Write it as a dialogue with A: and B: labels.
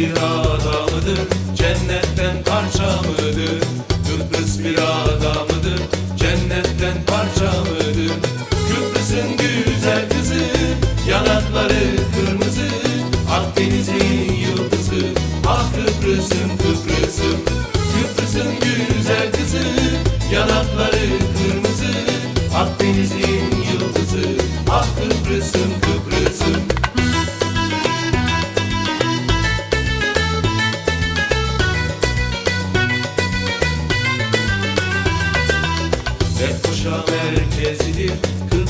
A: Kıbrıs bir adamıdır, cennetten parçamıdır. Kıbrıs bir adamıdır, cennetten parçamıdır. Kıbrısın güzel kızı, yanakları kırmızı Akdeniz'in yıldızı Ah Kıbrıs'ım Kıbrıs'ım Kıbrıs'ın güzel kızı Yanakları kırmızı Akdeniz'in yıldızı Ah Kıbrıs'ım Dert kuşa merkezidir Kıbrıs